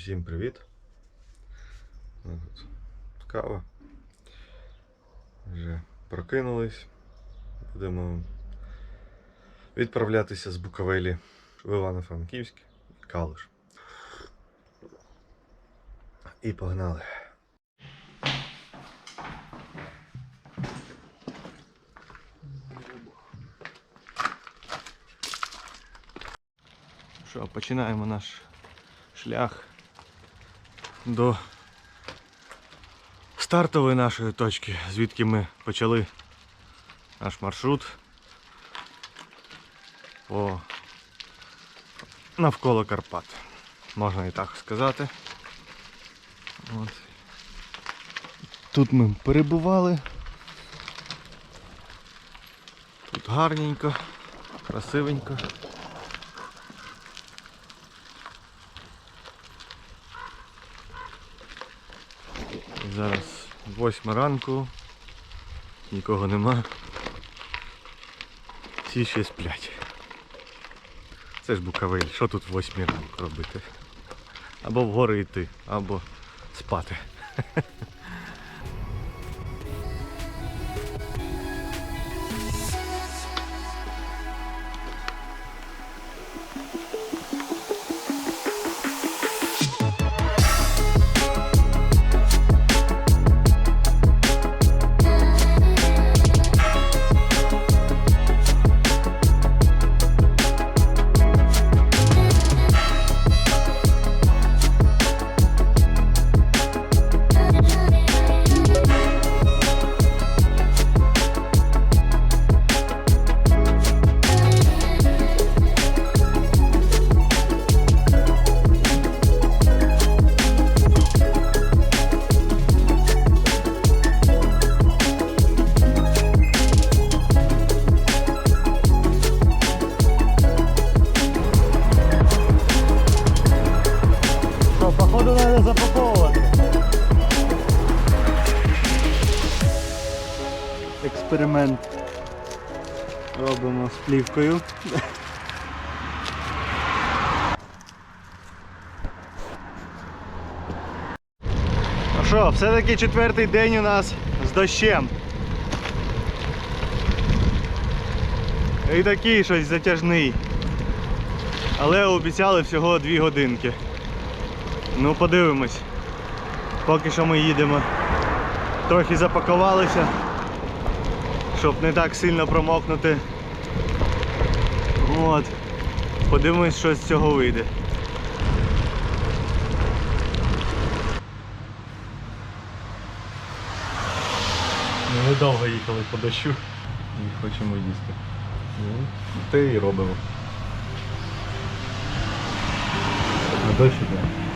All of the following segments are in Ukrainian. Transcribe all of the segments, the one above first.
Усім привіт. Кава. Вже прокинулись. Будемо відправлятися з Буковелі в Івано-Франківськ і Калиш. І погнали. Що, починаємо наш шлях до стартової нашої точки, звідки ми почали наш маршрут по навколо Карпат. Можна і так сказати. От. Тут ми перебували. Тут гарненько, красивенько. Зараз восьма ранку, нікого нема. Всі ще сплять. Це ж Буковель, що тут в восьмій ранку робити? Або вгори йти, або спати. Походу треба запаковувати. Експеримент робимо з плівкою. Ну що, все-таки четвертий день у нас з дощем. І такий щось затяжний. Але обіцяли всього 2 годинки. Ну, подивимось. Поки що ми їдемо. Трохи запакувалися, щоб не так сильно промокнути. От. Подивимось, що з цього вийде. Ми довго їхали по дощу і хочемо їсти. Ну, те і робимо. А дощ іде.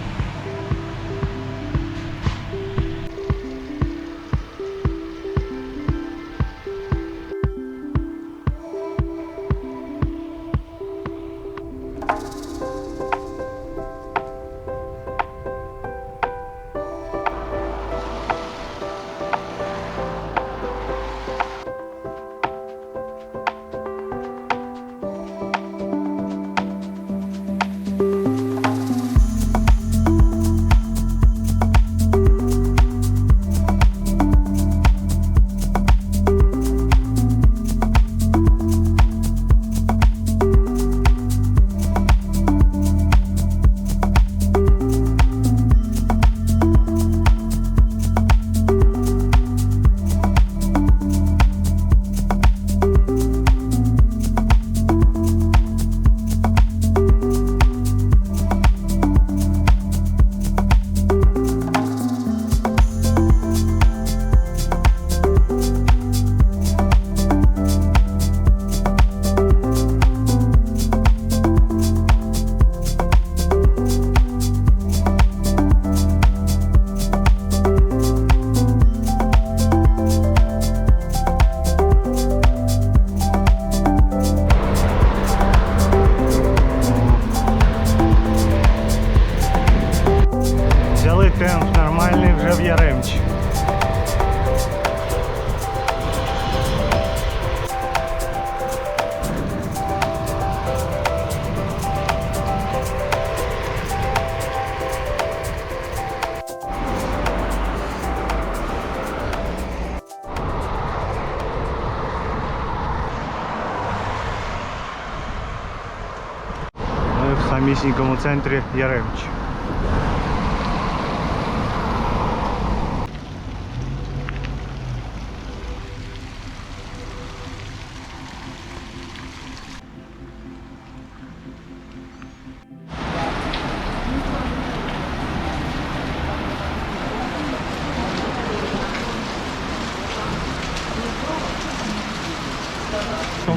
Самісінькому центрі Яремч.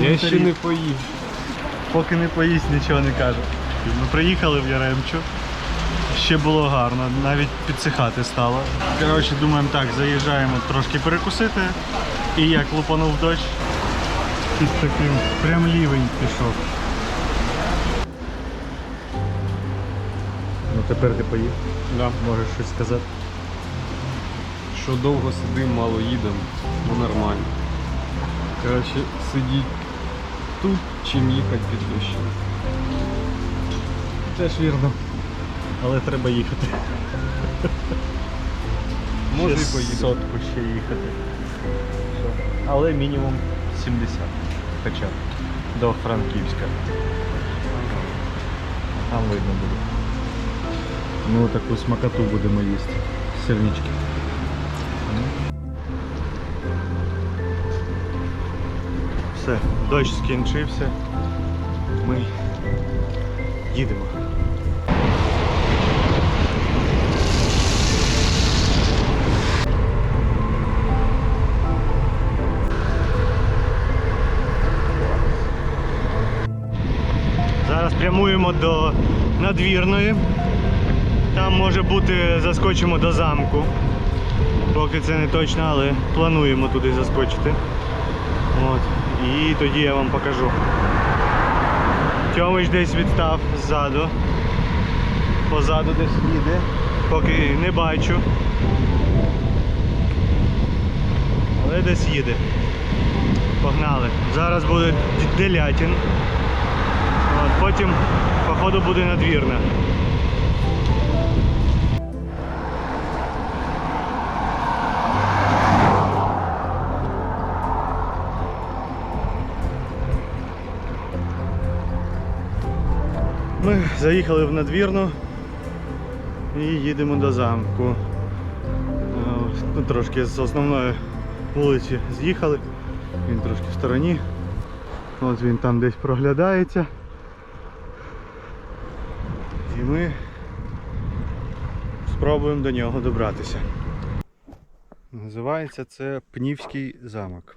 Я ще не поїв. Поки не поїсть, нічого не каже. Ми приїхали в Яремчу. Ще було гарно, навіть підсихати стало. Коротше, думаємо так, заїжджаємо трошки перекусити. І як лупанув дощ, під таким прям лівень пішов. Ну тепер ти поїв. Да. Можеш щось сказати. Що довго сидим, мало їдемо, ну нормально. Краще сидіть тут, чим їхати під дощем. Теж вірно. Але треба їхати. Може і поїдемо. Сотку ще їхати. Але мінімум 70. Хоча б. До Франківська. Там видно буде. Ну таку смакоту будемо їсти. Сирнички. Все, дощ скінчився. Ми їдемо. Прямуємо до надвірної. Там може бути заскочимо до замку. Поки це не точно, але плануємо туди заскочити. От. І тоді я вам покажу. Тьомич десь відстав ззаду. Позаду десь їде. Поки не бачу. Але десь їде. Погнали. Зараз буде Делятін. От, потім, походу, буде надвірна. Ми заїхали в надвірну і їдемо до замку. Е, Ну, трошки з основної вулиці з'їхали. Він трошки в стороні. От він там десь проглядається. Ми спробуємо до нього добратися. Називається це Пнівський замок.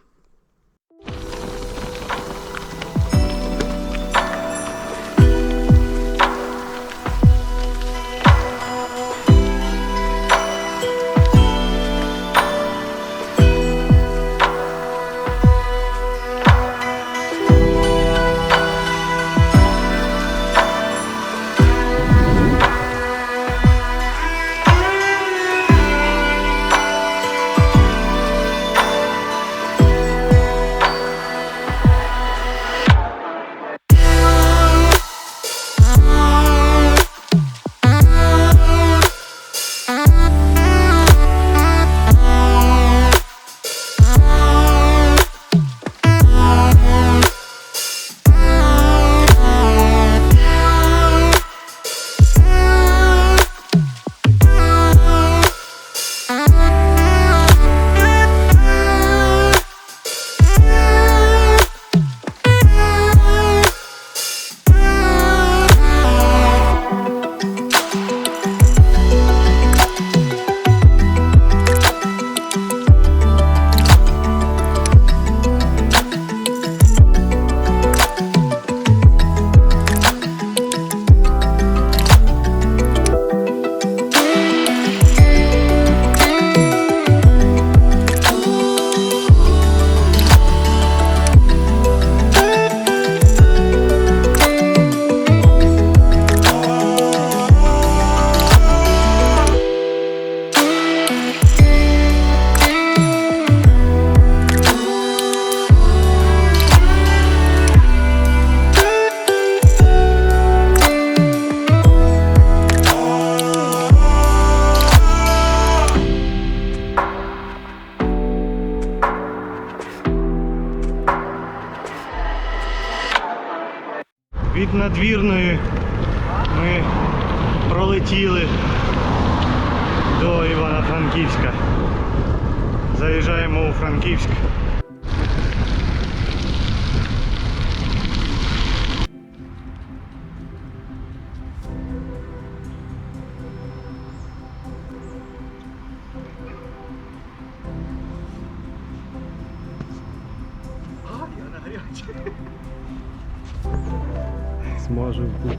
Смажив тут.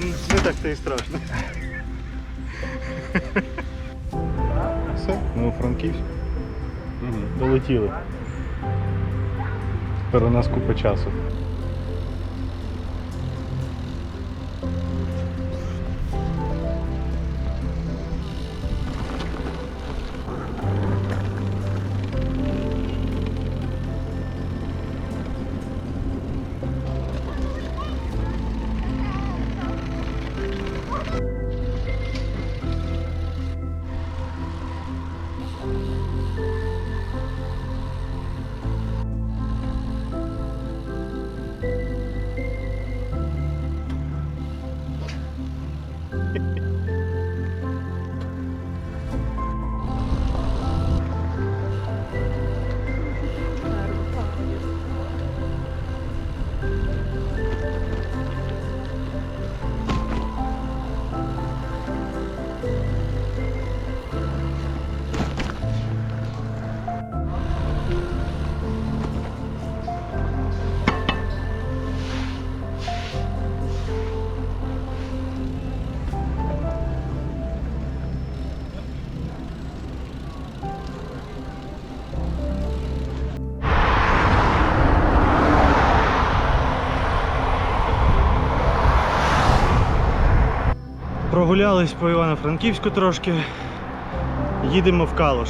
Ну, не так то і страшно. Все, ми у Франківськ. Долетіли. Тепер у нас купа часу. Прогулялись по Івано-Франківську трошки. Їдемо в Калуш.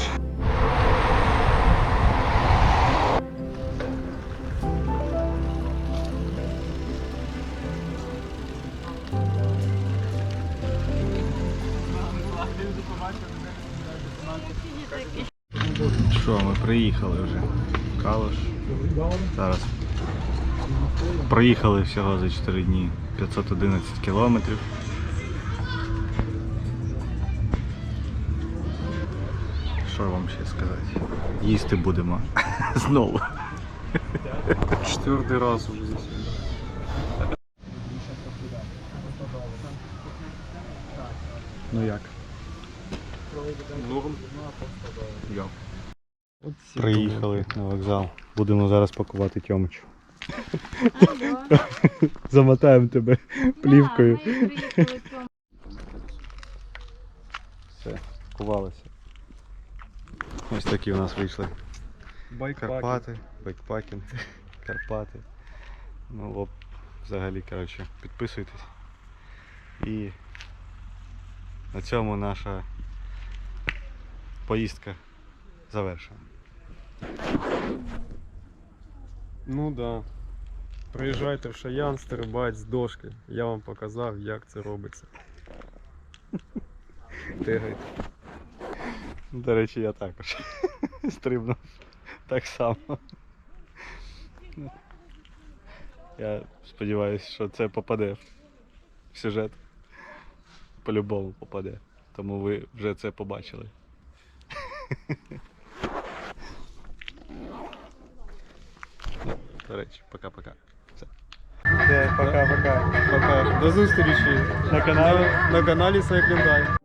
Що, ми приїхали вже в Калуш. Зараз проїхали всього за 4 дні 511 кілометрів. Що вам ще сказати? Їсти будемо знову. Четвертий раз уже здесь. Ну як? Норм. Приїхали на вокзал. Будемо зараз пакувати Тьомичу. Замотаємо тебе плівкою. Все, кувалося. Ось такі у нас вийшли. Карпати, байкпакінг, Карпати. Ну, оп, взагалі, коротше, підписуйтесь. І на цьому наша поїздка завершена. Ну да. Приїжджайте в Шаян, стрибать з дошки. Я вам показав, як це робиться. Тегайте. До речі, я також стрибнув так само. Я сподіваюся, що це попаде в сюжет. По-любому попаде. Тому ви вже це побачили. До речі, пока-пока. Все. Пока-пока. Пока. До зустрічі На каналі. на каналі Cycling